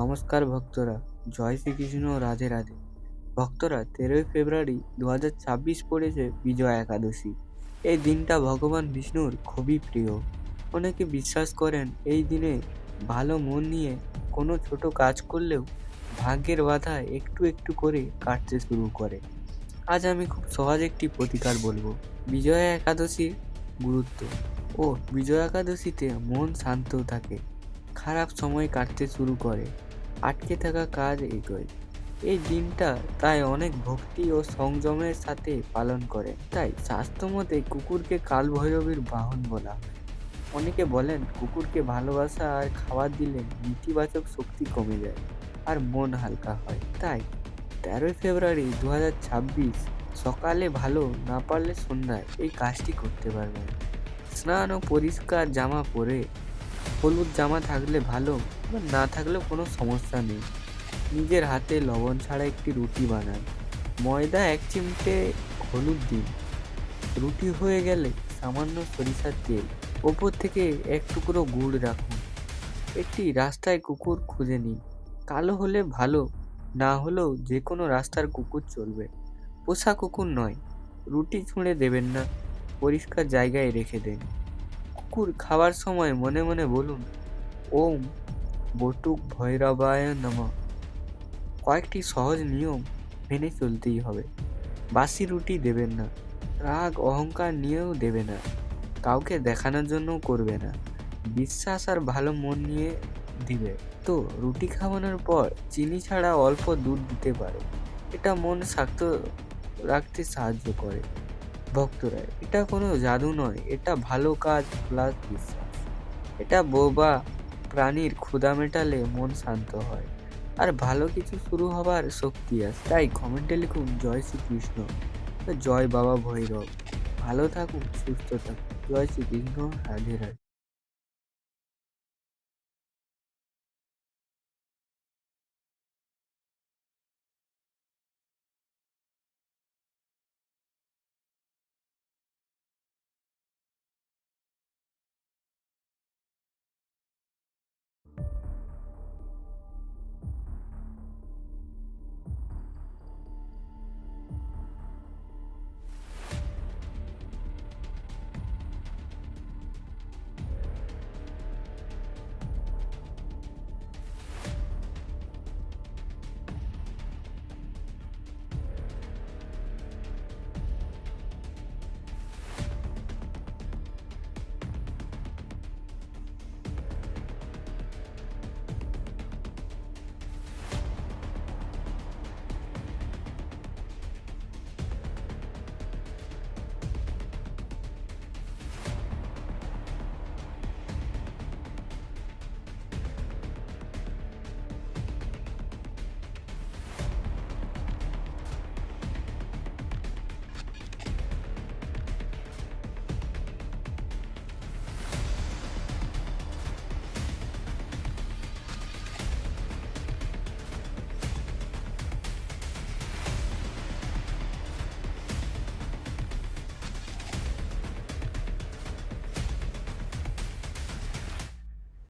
নমস্কার ভক্তরা, জয় শ্রীকৃষ্ণ, রাধে রাধে। ভক্তরা তেরোই ফেব্রুয়ারি দু হাজার ছাব্বিশ পড়েছে বিজয়া একাদশী। এই দিনটা ভগবান বিষ্ণুর খুবই প্রিয়। অনেকে বিশ্বাস করেন এই দিনে ভালো মন নিয়ে কোনো ছোট কাজ করলেও ভাগ্যের বাধা একটু একটু করে কাটতে শুরু করে। আজ আমি খুব সহজ একটি প্রতিকার বলব, বিজয়া একাদশীর গুরুত্ব। ও বিজয়া একাদশীতে মন শান্ত থাকে। খারাপ সময় কাটতে শুরু করে। আটকে থাকা কাজ এগোয়। এই দিনটা তাই অনেক ভক্তি ও সংযমের সাথে পালন করে তাই স্বাস্থ্য মতে কুকুরকে কাল ভৈরবীর বাহন বলা অনেকে বলেন, কুকুরকে ভালোবাসা আর খাবার দিলে নেতিবাচক শক্তি কমে যায় আর মন হালকা হয়। তাই তেরোই ফেব্রুয়ারি দু হাজার ছাব্বিশ সকালে ভালো না পারলে সন্ধ্যায় এই কাজটি করতে পারবেন। স্নান ও পরিষ্কার জামা পরে হলুদ জামা থাকলে ভালো না থাকলে কোনো সমস্যা নেই। নিজের হাতে লবণ ছাড়া একটি রুটি বানান। ময়দা এক চিমটে হলুদ দিন। রুটি হয়ে গেলে সামান্য সরিষার তেল। ওপর থেকে এক টুকরো গুড় রাখুন। একটি রাস্তায় কুকুর খুঁজে নিন। কালো হলে ভালো, না হলেও যে কোনো রাস্তার কুকুর চলবে। পোষা কুকুর নয়, রুটি ছুঁড়ে দেবেন না। পরিষ্কার জায়গায় রেখে দেন। কুকুর খাওয়ার সময় মনে মনে বলুন, ওম বটুক ভৈরবায় নম। কয়েকটি সহজ নিয়ম মেনে চলতেই হবে। বাসি রুটি দেবেন না, রাগ অহংকার নিয়েও দেবে না, কাউকে দেখানোর জন্যও করবে না, বিশ্বাস আর ভালো মন নিয়ে দিবে। তো রুটি খাওয়ানোর পর চিনি ছাড়া অল্প দুধ দিতে পারে, এটা মন শাক্ত রাখতে সাহায্য করে। ভক্তরা, এটা কোনো জাদু নয়, এটা ভালো কাজ প্লাস বিশ্বাস। এটা বোবা প্রাণীর ক্ষুদা মেটালে মন শান্ত হয়। আর ভালো কিছু শুরু হবার শক্তি আছে। তাই কমেন্টে লিখুন, জয় শ্রীকৃষ্ণ। জয় বাবা ভৈরব। ভালো থাকুন, সুস্থ থাকুন। জয় শ্রীকৃষ্ণ, রাধে রাধে।